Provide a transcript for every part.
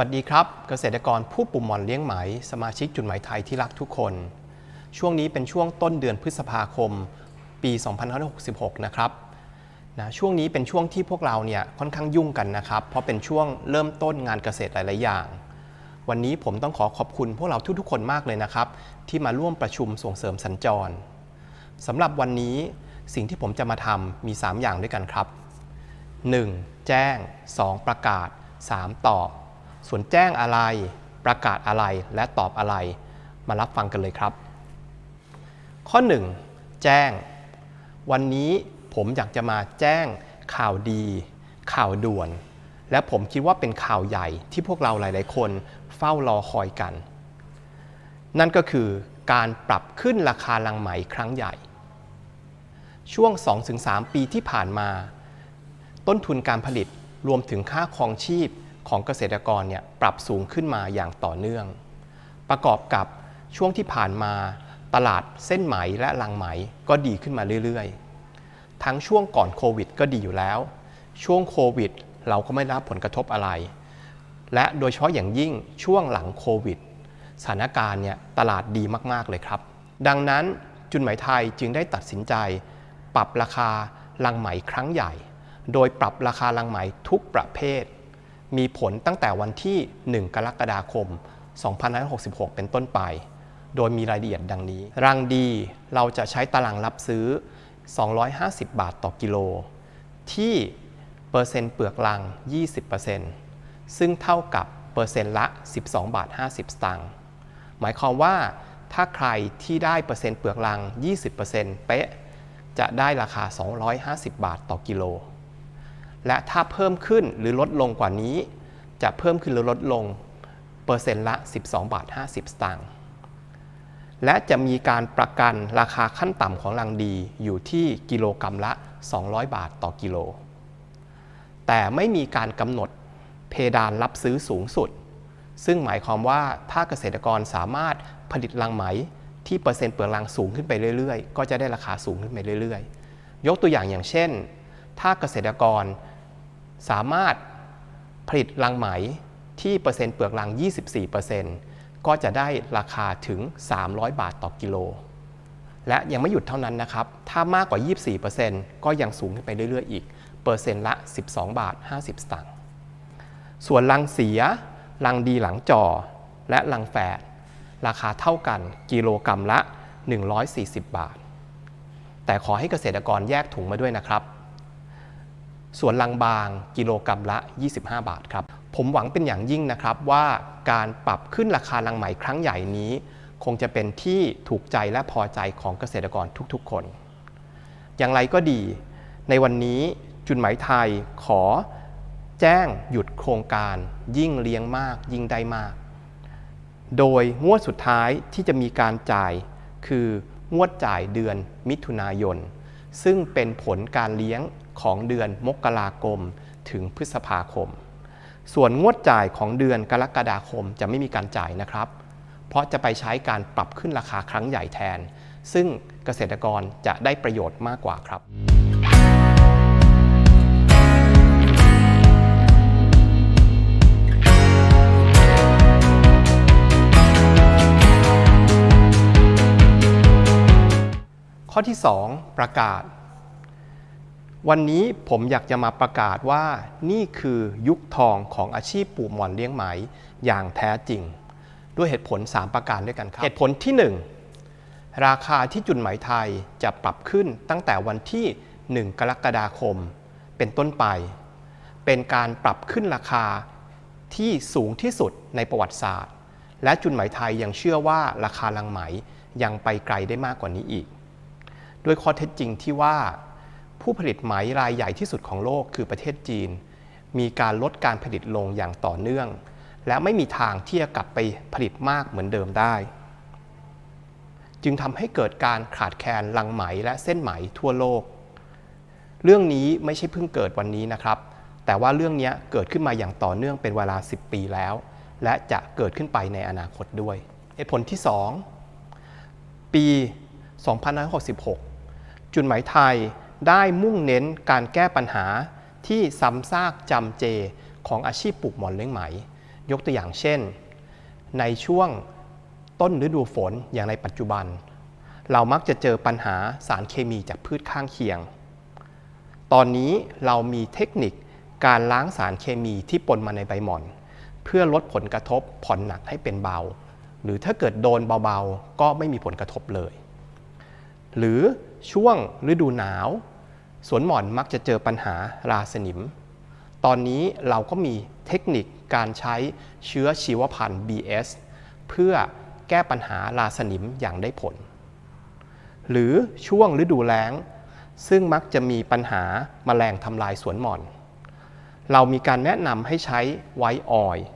สวัสดีครับ เกษตรกรผู้ปลูกหม่อนเลี้ยงไหม สมาชิกจุดหมายไทยที่รักทุกคน ช่วงนี้เป็นช่วงต้นเดือนพฤษภาคม ปี2566 นะครับนะช่วงนี้เป็นช่วงที่พวกเราเนี่ยค่อนข้างยุ่งกันนะครับ เพราะเป็นช่วงเริ่มต้นงานเกษตรหลาย ๆ อย่าง วันนี้ผมต้องขอขอบคุณพวกเราทุก ๆ คนมากเลยนะครับ ที่มาร่วมประชุมส่งเสริมสัญจรสำหรับวันนี้สิ่งที่ผมจะมาทำมี 3 อย่างด้วยกันครับ 1. แจ้ง 2. ประกาศ 3. ตอบ ส่วนแจ้งอะไร ประกาศอะไร และตอบอะไร มารับฟังกันเลยครับ ข้อ 1. แจ้ง วันนี้ผมอยากจะมาแจ้งข่าวดี ข่าวด่วน และผมคิดว่าเป็นข่าวใหญ่ที่พวกเราหลาย ๆ คนเฝ้ารอคอยกัน นั่นก็คือการปรับขึ้นราคาลังไหมครั้งใหญ่ ช่วง 2-3 ปีที่ผ่านมา ต้นทุนการผลิตรวมถึงค่าครองชีพ ของเกษตรกรเนี่ยปรับสูงขึ้นมาอย่างต่อเนื่อง ประกอบกับช่วงที่ผ่านมาตลาดเส้นไหมและลังไหมก็ดีขึ้นมาเรื่อยๆ ทั้งช่วงก่อนโควิดก็ดีอยู่แล้ว ช่วงโควิดเราก็ไม่รับผลกระทบอะไร และโดยเฉพาะอย่างยิ่งช่วงหลังโควิด สถานการณ์เนี่ยตลาดดีมากๆเลยครับ ดังนั้นจุนไหมไทยจึงได้ตัดสินใจ ปรับราคาลังไหมครั้งใหญ่ โดยปรับราคาลังไหมทุกประเภท มีผลตั้งแต่วันที่ 1 กรกฎาคม 2566 เป็นต้นไป โดยมีรายละเอียดดังนี้ รังดีเราจะใช้ตารางรับซื้อ 250 บาทต่อกิโล ที่เปอร์เซ็นต์เปลือกลัง 20%ซึ่งเท่ากับเปอร์เซ็นต์ละ 12 บาท 50 สตางค์ หมายความว่าถ้าใครที่ได้เปอร์เซ็นต์เปลือกลัง 20%เป๊ะ จะได้ราคา 250 บาทต่อกิโล และถ้าเพิ่มขึ้นหรือลดลงกว่านี้ จะเพิ่มขึ้นหรือลดลงเปอร์เซ็นต์ละ 12 บาท 50 สตางค์และจะมีการประกันราคาขั้นต่ำของลังดีอยู่ที่กิโลกรรัมละ 200 บาทต่อกิโล แต่ไม่มีการกำหนดเพดานรับซื้อสูงสุด ซึ่งหมายความว่าถ้าเกษตรกรสามารถผลิตลังไหมที่เปอร์เซ็นต์เปลือกลังสูงขึ้นไปเรื่อยๆ ก็จะได้ราคาสูงขึ้นไปเรื่อยๆ ยกตัวอย่างอย่างเช่น ถ้าเกษตรกรสามารถผลิตลังไหมที่เปอร์เซ็นต์เปลือกลัง 24%ก็จะได้ราคาถึง 300 บาทต่อกิโล และยังไม่หยุดเท่านั้นนะครับ ถ้ามากกว่า 24%ก็ยังสูงขึ้นไปเรื่อยๆ อีก เปอร์เซ็นต์ละ 12 บาท 50 สตางค์ ส่วนลังเสียลังดีหลังจอ และลังแฝดราคาเท่ากันกิโลกรรัมละ 140 บาท แต่ขอให้เกษตรกรแยกถุงมาด้วยนะครับ ส่วนลังบางกิโลกรรัมละ 25 บาทครับ ผมหวังเป็นอย่างยิ่งนะครับว่าการปรับขึ้นราคาลังไหมครั้งใหญ่นี้ คงจะเป็นที่ถูกใจและพอใจของเกษตรกรทุกๆคน อย่างไรก็ดี ในวันนี้จุนหมายไทยขอแจ้งหยุดโครงการยิ่งเลี้ยงมากยิ่งได้มาก โดยงวดสุดท้ายที่จะมีการจ่ายคืองวดจ่ายเดือนมิถุนายน ซึ่งเป็นผลการเลี้ยง ของเดือนมกราคมถึงพฤษภาคม ส่วนงวดจ่ายของเดือนกรกฎาคมจะไม่มีการจ่ายนะครับ เพราะจะไปใช้การปรับขึ้นราคาครั้งใหญ่แทน ซึ่งเกษตรกรจะได้ประโยชน์มากกว่าครับข้อที่ 2 ประกาศ วันนี้ผมอยากจะมาประกาศว่านี่คือยุคทองของอาชีพปลูกหมอนเลี้ยงไหมอย่างแท้จริง ด้วยเหตุผล 3 ประการด้วยกันครับ เหตุผลที่ 1 ราคาที่จุนไหมไทยจะปรับขึ้นตั้งแต่วันที่ 1 กรกฎาคม เป็นต้นไป เป็นการปรับขึ้นราคาที่สูงที่สุดในประวัติศาสตร์ และจุนไหมไทยยังเชื่อว่าราคาลังไหมยังไปไกลได้มากกว่านี้อีก ด้วยข้อเท็จจริงที่ว่า ผู้ผลิตไหมรายใหญ่ที่สุดของโลกคือประเทศจีน มีการลดการผลิตลงอย่างต่อเนื่อง และไม่มีทางที่จะกลับไปผลิตมากเหมือนเดิมได้ จึงทำให้เกิดการขาดแคลนลังไหมและเส้นไหมทั่วโลก เรื่องนี้ไม่ใช่เพิ่งเกิดวันนี้นะครับ แต่ว่าเรื่องนี้เกิดขึ้นมาอย่างต่อเนื่องเป็นเวลา 10 ปีแล้ว และจะเกิดขึ้นไปในอนาคตด้วยเหตุผลที่ 2 ปี 2566 จุนไหมไทย ได้มุ่งเน้นการแก้ปัญหาที่ซ้ำซากจำเจของอาชีพปลูกหมอนเลี้ยงไหม ยกตัวอย่างเช่น ในช่วงต้นฤดูฝนอย่างในปัจจุบัน เรามักจะเจอปัญหาสารเคมีจากพืชข้างเคียง ตอนนี้เรามีเทคนิคการล้างสารเคมีที่ปนมาในใบหม่อน เพื่อลดผลกระทบผ่อนหนักให้เป็นเบา หรือถ้าเกิดโดนเบาๆ ก็ไม่มีผลกระทบเลย หรือ ช่วงฤดูหนาว สวนหม่อนมักจะเจอปัญหาราสนิม ตอนนี้เราก็มีเทคนิคการใช้เชื้อชีวพันธุ์ BS เพื่อแก้ปัญหาราสนิมอย่างได้ผล หรือช่วงฤดูแล้ง ซึ่งมักจะมีปัญหาแมลงทำลายสวนหม่อน เรามีการแนะนำให้ใช้ไวท์ออยล์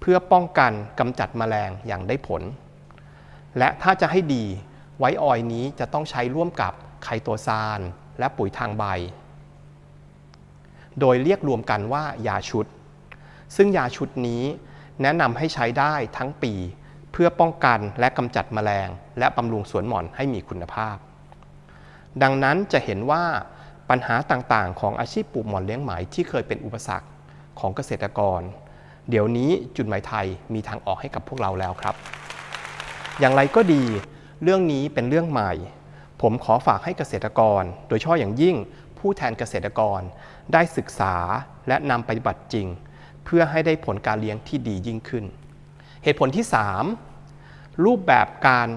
เพื่อป้องกันกำจัดแมลงอย่างได้ผล และถ้าจะให้ดี ไวออยนี้จะต้องใช้ร่วมกับไคโตซานและปุ๋ยทางใบ โดยเรียกรวมกันว่ายาชุด ซึ่งยาชุดนี้แนะนำให้ใช้ได้ทั้งปี เพื่อป้องกันและกำจัดแมลง และบำรุงสวนหม่อนให้มีคุณภาพ ดังนั้นจะเห็นว่าปัญหาต่างๆ ของอาชีพปลูกหม่อนเลี้ยงไหมที่เคยเป็นอุปสรรคของเกษตรกร เดี๋ยวนี้จุดหมายไทยมีทางออกให้กับพวกเราแล้วครับ อย่างไรก็ดี เรื่องนี้เป็นเรื่องใหม่ ผมขอฝากให้เกษตรกร โดยเฉพาะอย่างยิ่งผู้แทนเกษตรกรได้ศึกษาและนำไปปฏิบัติจริง เพื่อให้ได้ผลการเลี้ยงที่ดียิ่งขึ้น เหตุผลที่ 3 รูปแบบการ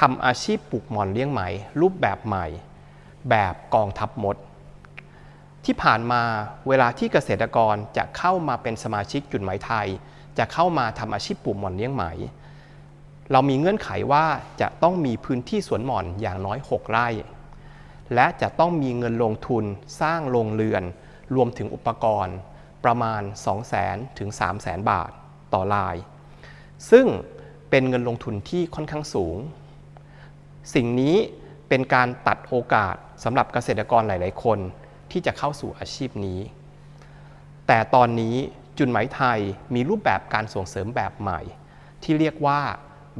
ทำอาชีพปลูกหมอนเลี้ยงไหม รูปแบบใหม่ แบบกองทัพมด ที่ผ่านมาเวลาที่เกษตรกรจะเข้ามาเป็นสมาชิกจุดหมายไทย จะเข้ามาทำอาชีพปลูกหมอนเลี้ยงไหม เรามีเงื่อนไขว่าจะต้องมีพื้นที่สวนหม่อนอย่างน้อย 6 ไร่ และจะต้องมีเงินลงทุนสร้างโรงเรือน รวมถึงอุปกรณ์ประมาณ 200,000ถึง300,000 บาทต่อราย ซึ่งเป็นเงินลงทุนที่ค่อนข้างสูง สิ่งนี้เป็นการตัดโอกาสสำหรับเกษตรกรหลาย ๆ คนที่จะเข้าสู่อาชีพนี้ แต่ตอนนี้จุนไหมไทยมีรูปแบบการส่งเสริมแบบใหม่ ที่เรียกว่า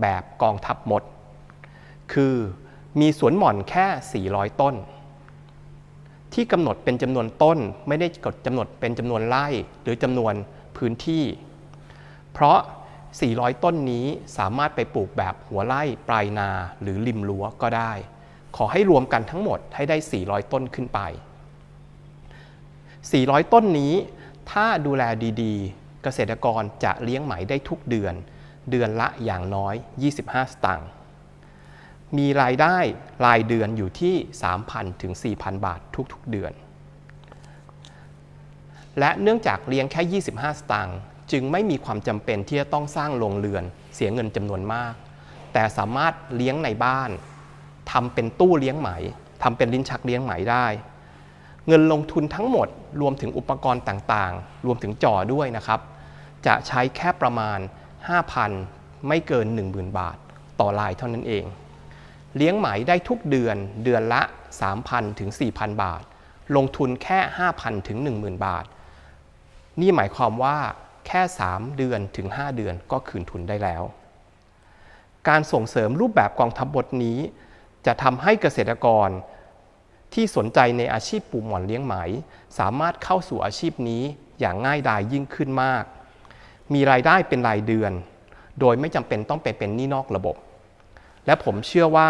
แบบกองทัพมด คือมีสวนหม่อนแค่ 400 ต้น ที่กำหนดเป็นจำนวนต้นไม่ได้กดกำหนดเป็นจำนวนไร่หรือจำนวนพื้นที่ เพราะ 400 ต้นนี้สามารถไปปลูกแบบหัวไร่ปลายนาหรือริมรั้วก็ได้ ขอให้รวมกันทั้งหมดให้ได้ 400 ต้นขึ้นไป 400 ต้นนี้ถ้าดูแลดีๆ เกษตรกรจะเลี้ยงไหมได้ทุกเดือน เดือนละอย่างน้อย 25 สตางค์ มีรายได้รายเดือนอยู่ที่ 3,000 ถึง 4,000 บาททุกๆเดือน และเนื่องจากเลี้ยงแค่ 25 สตางค์จึงไม่มีความจำเป็นที่จะต้องสร้างโรงเรือนเสียเงินจำนวนมาก แต่สามารถเลี้ยงในบ้านทำเป็นตู้เลี้ยงไหมทำเป็นลิ้นชักเลี้ยงไหมได้ เงินลงทุนทั้งหมดรวมถึงอุปกรณ์ต่างๆ รวมถึงจ่อด้วยนะครับ จะใช้แค่ประมาณ 5,000 ไม่เกิน 10,000 บาท ต่อรายเท่านั้นเอง เลี้ยงไหมได้ทุกเดือนเดือนละ 3,000 ถึง 4,000 บาท ลงทุนแค่ 5,000 ถึง 10,000 บาท นี่หมายความว่าแค่ 3 เดือนถึง 5 เดือนก็คืนทุนได้แล้ว การส่งเสริมรูปแบบกองทัพบทนี้ จะทำให้เกษตรกรที่สนใจในอาชีพปลูกหมอนเลี้ยงไหม สามารถเข้าสู่อาชีพนี้อย่างง่ายดายยิ่งขึ้นมาก มีรายได้เป็นรายเดือน โดยไม่จำเป็นต้องไปเป็นหนี้นอกระบบ และผมเชื่อว่า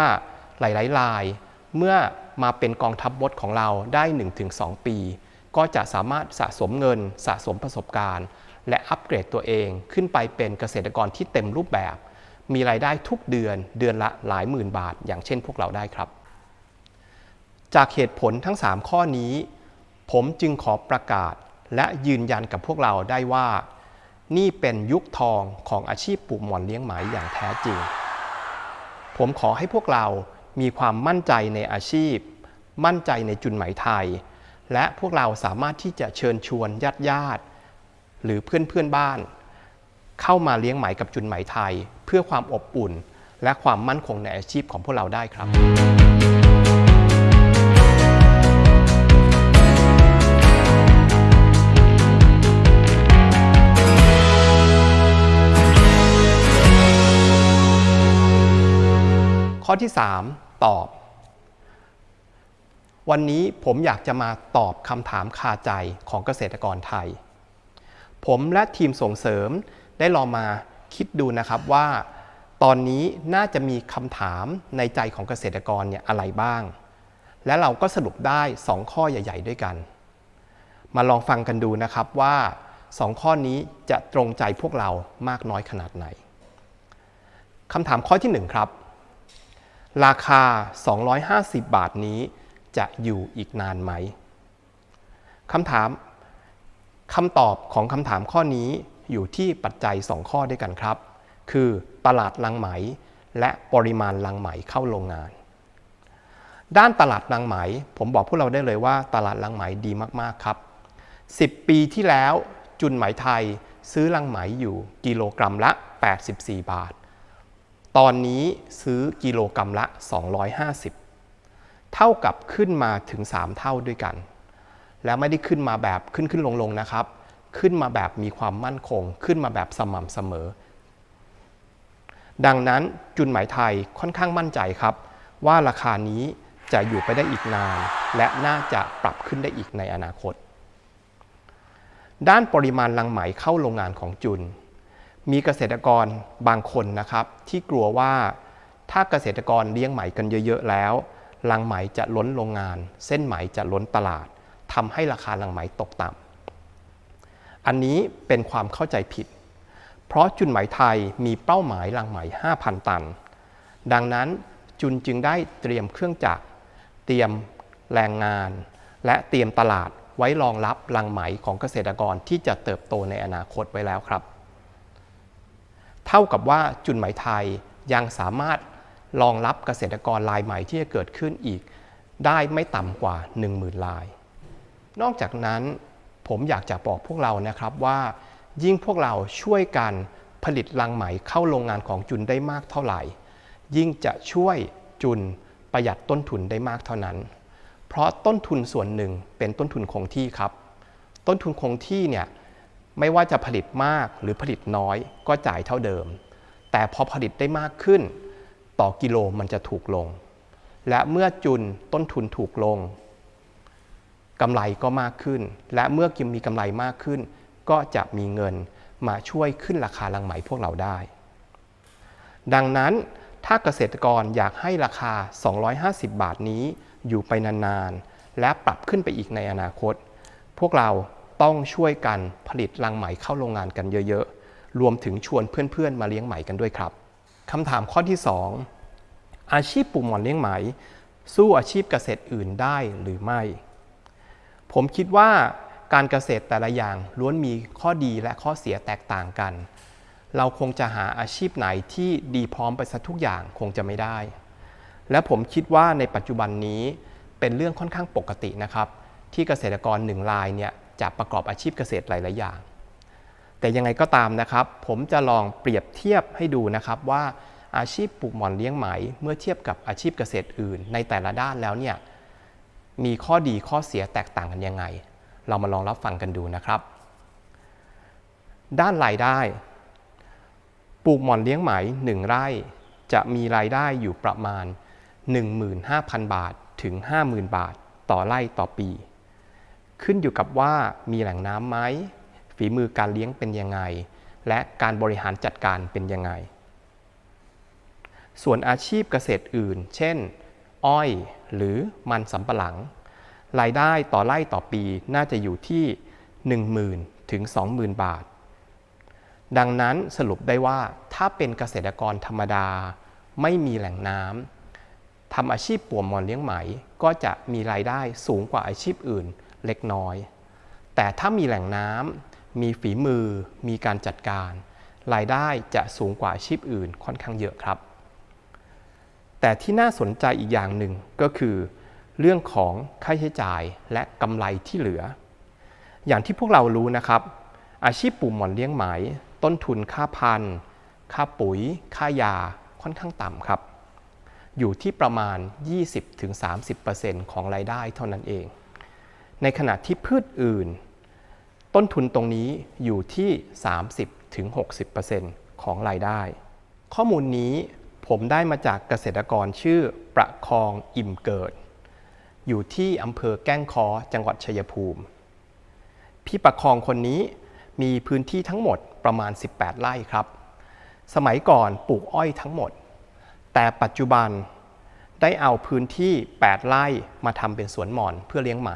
หลายๆราย เมื่อมาเป็นกองทัพบดของเราได้ 1-2 ปี ก็จะสามารถสะสมเงินสะสมประสบการณ์ และอัปเกรดตัวเองขึ้นไปเป็นเกษตรกรที่เต็มรูปแบบ มีรายได้ทุกเดือนเดือนละหลายหมื่นบาท อย่างเช่นพวกเราได้ครับ จากเหตุผลทั้ง 3 ข้อนี้ ผมจึงขอประกาศและยืนยันกับพวกเราได้ว่า นี่เป็นยุคทองของอาชีพปลูกหมอนเลี้ยงไหมอย่างแท้จริง ผมขอให้พวกเรามีความมั่นใจในอาชีพ มั่นใจในจุนไหมไทย และพวกเราสามารถที่จะเชิญชวนญาติญาติหรือเพื่อนเพื่อนบ้าน เข้ามาเลี้ยงไหมกับจุนไหมไทย เพื่อความอบอุ่น และความมั่นคงในอาชีพของพวกเราได้ครับ ข้อที่ 3 ตอบ วันนี้ผมอยากจะมาตอบคำถามคาใจของเกษตรกรไทย ผมและทีมส่งเสริมได้ลองมาคิดดูนะครับว่า ตอนนี้น่าจะมีคำถามในใจของเกษตรกรเนี่ยอะไรบ้าง และเราก็สรุปได้ 2 ข้อใหญ่ ๆ ด้วยกัน มาลองฟังกันดูนะครับว่า 2 ข้อนี้จะตรงใจพวกเรามากน้อยขนาดไหนคำถามข้อที่ 1 ครับ ราคา 250 บาทนี้จะอยู่อีกนานไหมคำถามคำตอบของคำถามข้อนี้อยู่ที่ปัจจัย 2 ข้อด้วยกันครับ คือตลาดลังไหม และปริมาณลังไหมเข้าโรงงาน ด้านตลาดลังไหม ผมบอกพวกเราได้เลยว่าตลาดลังไหมดีมากๆครับ 10 ปีที่แล้วจุนไหมไทยซื้อลังไหมอยู่กิโลกรัมละ 84 บาท ตอนนี้ซื้อกิโลกรัมละ 250 เท่ากับขึ้นมาถึง 3 เท่าด้วยกัน แล้วไม่ได้ขึ้นมาแบบขึ้นขึ้นลงลงนะครับ ขึ้นมาแบบมีความมั่นคง ขึ้นมาแบบสม่ำเสมอ ดังนั้นจุนไหมไทยค่อนข้างมั่นใจครับ ว่าราคานี้จะอยู่ไปได้อีกนาน และน่าจะปรับขึ้นได้อีกในอนาคต ด้านปริมาณลังไหมเข้าโรงงานของจุน มีเกษตรกรบางคนนะครับ ที่กลัวว่าถ้าเกษตรกรเลี้ยงไหมกันเยอะๆแล้วลังไหมจะล้นโรงงาน เส้นไหมจะล้นตลาดทำให้ราคาลังไหมตกต่ำอันนี้เป็นความเข้าใจผิด เพราะจุนไหมไทยมีเป้าหมายลังไหม 5,000 ตัน ดังนั้นจุนจึงได้เตรียมเครื่องจักร เตรียมแรงงาน และเตรียมตลาดไว้รองรับลังไหมของเกษตรกรที่จะเติบโตในอนาคตไว้แล้วครับ เท่ากับว่าจุนไหมไทยยังสามารถรองรับเกษตรกรรายใหม่ที่จะเกิดขึ้นอีก ได้ไม่ต่ำกว่า 10,000 ราย นอกจากนั้นผมอยากจะบอกพวกเรานะครับว่า ยิ่งพวกเราช่วยกันผลิตลังไหมเข้าโรงงานของจุนได้มากเท่าไหร่ ยิ่งจะช่วยจุนประหยัดต้นทุนได้มากเท่านั้น เพราะต้นทุนส่วนหนึ่งเป็นต้นทุนคงที่ครับ ต้นทุนคงที่เนี่ย ไม่ว่าจะผลิตมากหรือผลิตน้อยก็จ่ายเท่าเดิม แต่พอผลิตได้มากขึ้น ต่อกิโลมันจะถูกลง และเมื่อจุนต้นทุนถูกลงกำไรก็มากขึ้น และเมื่อกิมมีกำไรมากขึ้น ก็จะมีเงินมาช่วยขึ้นราคาลังไหมพวกเราได้ ดังนั้นถ้าเกษตรกรอยากให้ราคา 250 บาทนี้อยู่ไปนานๆ และปรับขึ้นไปอีกในอนาคต พวกเรา ต้องช่วยกันผลิตลังไหมเข้าโรงงานกันเยอะๆ รวมถึงชวนเพื่อนๆ มาเลี้ยงไหมกันด้วยครับคำถามข้อที่ 2 อาชีพปลูกหมอนเลี้ยงไหม สู้อาชีพเกษตรอื่นได้หรือไม่ ผมคิดว่าการเกษตรแต่ละอย่างล้วนมีข้อดีและข้อเสียแตกต่างกัน เราคงจะหาอาชีพไหนที่ดีพร้อมไปซะทุกอย่างคงจะไม่ได้ และผมคิดว่าในปัจจุบันนี้เป็นเรื่องค่อนข้างปกตินะครับ ที่เกษตรกรหนึ่งรายเนี่ย จะประกอบอาชีพเกษตรหลาย ๆ อย่าง แต่ยังไงก็ตามนะครับ ผมจะลองเปรียบเทียบให้ดูนะครับว่าอาชีพปลูกหมอนเลี้ยงไหม เมื่อเทียบกับอาชีพเกษตรอื่น ในแต่ละด้านแล้วเนี่ยมีข้อดีข้อเสียแตกต่างกันยังไง เรามาลองรับฟังกันดูนะครับ ด้านรายได้ ปลูกหมอนเลี้ยงไหม 1 ไร่ จะมีรายได้อยู่ประมาณ 15,000 บาทถึง 50,000 บาท ต่อไร่ต่อปี ขึ้นอยู่กับว่ามีแหล่งน้ำไหมฝีมือการเลี้ยงเป็นยังไง และการบริหารจัดการเป็นยังไง ส่วนอาชีพเกษตรอื่น เช่น อ้อยหรือมันสำปะหลัง รายได้ต่อไร่ต่อปีน่าจะอยู่ที่ 10,000 ถึง 20,000 บาท ดังนั้นสรุปได้ว่าถ้าเป็นเกษตรกรธรรมดา ไม่มีแหล่งน้ำทำอาชีพปวมมอนเลี้ยงไหม ก็จะมีรายได้สูงกว่าอาชีพอื่น เล็กน้อย แต่ถ้ามีแหล่งน้ำมีฝีมือ มีการจัดการ รายได้จะสูงกว่าอาชีพอื่นค่อนข้างเยอะครับ แต่ที่น่าสนใจอีกอย่างหนึ่งก็คือ เรื่องของค่าใช้จ่ายและกำไรที่เหลือ อย่างที่พวกเรารู้นะครับ อาชีพปลูกหมอนเลี้ยงไหม ต้นทุนค่าพันธุ์ค่าปุ๋ย ค่ายาค่อนข้างต่ำครับ อยู่ที่ประมาณ 20-30%ของรายได้เท่านั้นเอง ในขณะที่พืชอื่น ต้นทุนตรงนี้อยู่ที่ 30-60%ของรายได้ ข้อมูลนี้ผมได้มาจากเกษตรกรชื่อประคองอิ่มเกิด อยู่ที่อำเภอแก้งคอจังหวัดชัยภูมิ พี่ประคองคนนี้มีพื้นที่ทั้งหมดประมาณ 18 ไร่ครับ สมัยก่อนปลูกอ้อยทั้งหมด แต่ปัจจุบันได้เอาพื้นที่ 8 ไร่มาทำเป็นสวนหมอนเพื่อเลี้ยงไหม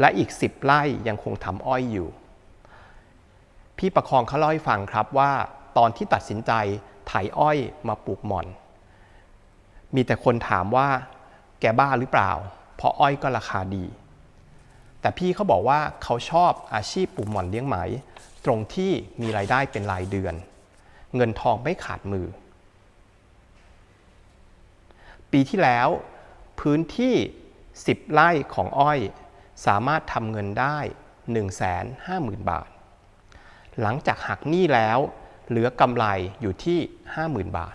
และอีก 10 ไร่ยังคงทำอ้อยอยู่ พี่ประคองเขาเล่าให้ฟังครับว่า ตอนที่ตัดสินใจไถอ้อยมาปลูกหม่อน มีแต่คนถามว่าแกบ้าหรือเปล่า เพราะอ้อยก็ราคาดี แต่พี่เขาบอกว่าเขาชอบอาชีพปลูกหม่อนเลี้ยงไหม ตรงที่มีรายได้เป็นรายเดือน เงินทองไม่ขาดมือ ปีที่แล้วพื้นที่ 10 ไร่ของอ้อย สามารถทำเงินได้ 150,000 บาท หลังจากหักหนี้แล้วเหลือกำไรอยู่ที่ 50,000 บาท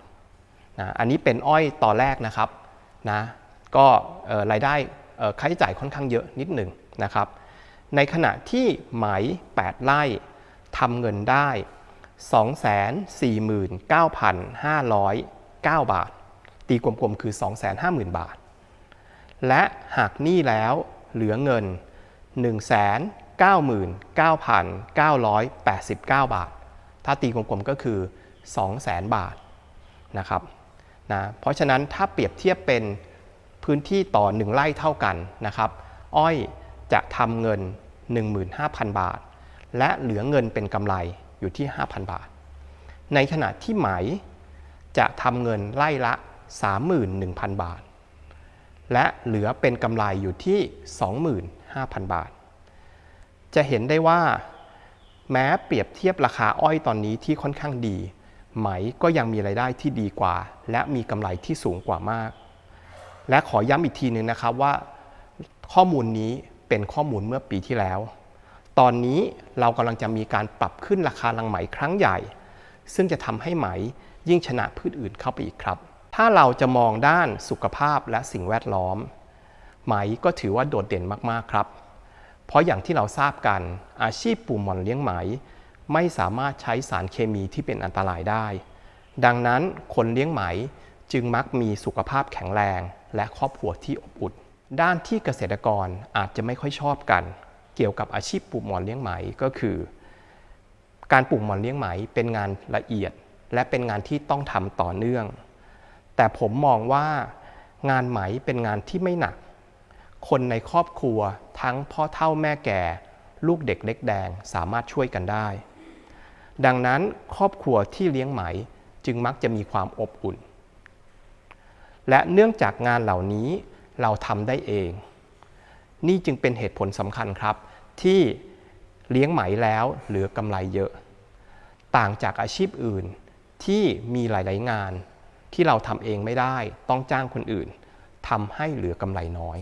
นะอันนี้เป็นอ้อยต่อแรกนะครับนะก็รายได้ค่าใช้จ่ายค่อนข้างเยอะนิดหนึ่งนะครับ ในขณะที่ไหม 8 ไร่ทำเงินได้ 249,509 บาท ตีกลมๆคือ 250,000 บาท และหากหนี้แล้ว เหลือเงิน 199,989 บาท ถ้าตีกลมๆก็คือ 200,000 บาทนะครับนะเพราะฉะนั้นถ้าเปรียบเทียบเป็นพื้นที่ต่อ 1 ไร่เท่ากันนะครับ อ้อยจะทำเงิน 15,000 บาท และเหลือเงินเป็นกำไรอยู่ที่ 5,000 บาท ในขณะที่ไหมจะทำเงินไร่ละ 31,000 บาท และเหลือเป็นกำไรอยู่ที่ 25,000 บาท จะเห็นได้ว่า แม้เปรียบเทียบราคาอ้อยตอนนี้ที่ค่อนข้างดี ไหมก็ยังมีรายได้ที่ดีกว่า และมีกำไรที่สูงกว่ามาก และขอย้ำอีกทีหนึงนะครับว่า ข้อมูลนี้เป็นข้อมูลเมื่อปีที่แล้ว ตอนนี้เรากำลังจะมีการปรับขึ้นราคาลังไหมครั้งใหญ่ ซึ่งจะทำให้ไหมยิ่งชนะพืชอื่นเข้าไปอีกครับ ถ้าเราจะมองด้านสุขภาพและสิ่งแวดล้อม ไหมก็ถือว่าโดดเด่นมากๆครับ เพราะอย่างที่เราทราบกันอาชีพปลูกหมอนเลี้ยงไหม ไม่สามารถใช้สารเคมีที่เป็นอันตรายได้ ดังนั้นคนเลี้ยงไหมจึงมักมีสุขภาพแข็งแรง และครอบครัวที่อบอุ่น ด้านที่เกษตรกรอาจจะไม่ค่อยชอบกัน เกี่ยวกับอาชีพปลูกหมอนเลี้ยงไหมก็คือ การปลูกหมอนเลี้ยงไหมเป็นงานละเอียด และเป็นงานที่ต้องทำต่อเนื่อง แต่ผมมองว่างานไหมเป็นงานที่ไม่หนัก คนในครอบครัวทั้งพ่อเท่าแม่แก่ ลูกเด็กเล็กแดงสามารถช่วยกันได้ ดังนั้นครอบครัวที่เลี้ยงไหมจึงมักจะมีความอบอุ่น และเนื่องจากงานเหล่านี้เราทำได้เอง นี่จึงเป็นเหตุผลสำคัญครับ ที่เลี้ยงไหมแล้วเหลือกำไรเยอะ ต่างจากอาชีพอื่นที่มีหลาย ๆ งาน ที่เราทำเองไม่ได้ต้องจ้างคนอื่นทำให้เหลือกำไรน้อย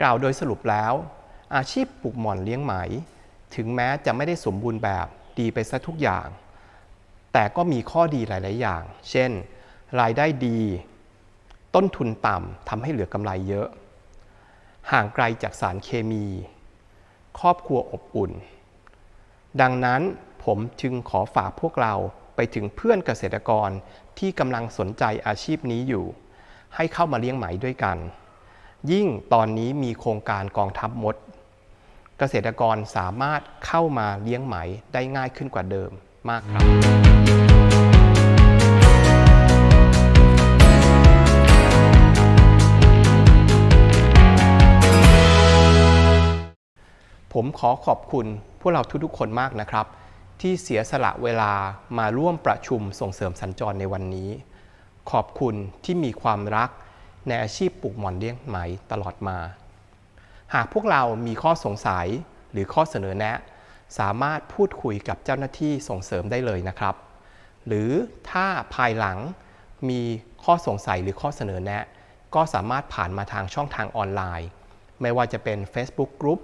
กล่าวโดยสรุปแล้ว อาชีพปลูกหม่อนเลี้ยงไหม ถึงแม้จะไม่ได้สมบูรณ์แบบดีไปซะทุกอย่าง แต่ก็มีข้อดีหลาย ๆ อย่าง เช่น รายได้ดี ต้นทุนต่ำทำให้เหลือกำไรเยอะ ห่างไกลจากสารเคมี ครอบครัวอบอุ่น ดังนั้นผมจึงขอฝากพวกเรา ไปถึงเพื่อนเกษตรกรที่กำลังสนใจอาชีพนี้อยู่ ให้เข้ามาเลี้ยงไหมด้วยกัน ยิ่งตอนนี้มีโครงการกองทัพมด เกษตรกรสามารถเข้ามาเลี้ยงไหมได้ง่ายขึ้นกว่าเดิมมากครับผมขอขอบคุณพวกเราทุกๆคนมากนะครับ ที่เสียสละเวลามาร่วมประชุมส่งเสริมสัญจรในวันนี้ ขอบคุณที่มีความรักในอาชีพปลูกหม่อนเลี้ยงไหมตลอดมา หากพวกเรามีข้อสงสัยหรือข้อเสนอแนะ สามารถพูดคุยกับเจ้าหน้าที่ส่งเสริมได้เลยนะครับ หรือถ้าภายหลังมีข้อสงสัยหรือข้อเสนอแนะ ก็สามารถผ่านมาทางช่องทางออนไลน์ ไม่ว่าจะเป็น Facebook Group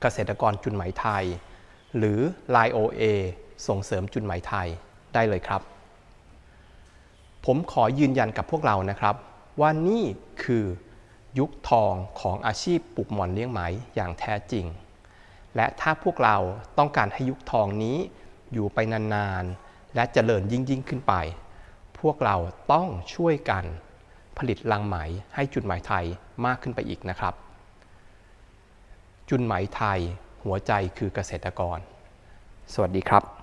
เกษตรกรจุนไหมไทย หรือ Line OA ส่งเสริมจุนไหมไทยได้เลยครับ ผมขอยืนยันกับพวกเรานะครับ ว่านี่คือยุคทองของอาชีพปลูกหมอนเลี้ยงไหมอย่างแท้จริง และถ้าพวกเราต้องการให้ยุคทองนี้อยู่ไปนานๆ และเจริญยิ่งยิ่งขึ้นไป พวกเราต้องช่วยกันผลิตลังไหมให้จุดหมายไทยมากขึ้นไปอีกนะครับ จุนไหมไทย หัวใจคือเกษตรกร สวัสดีครับ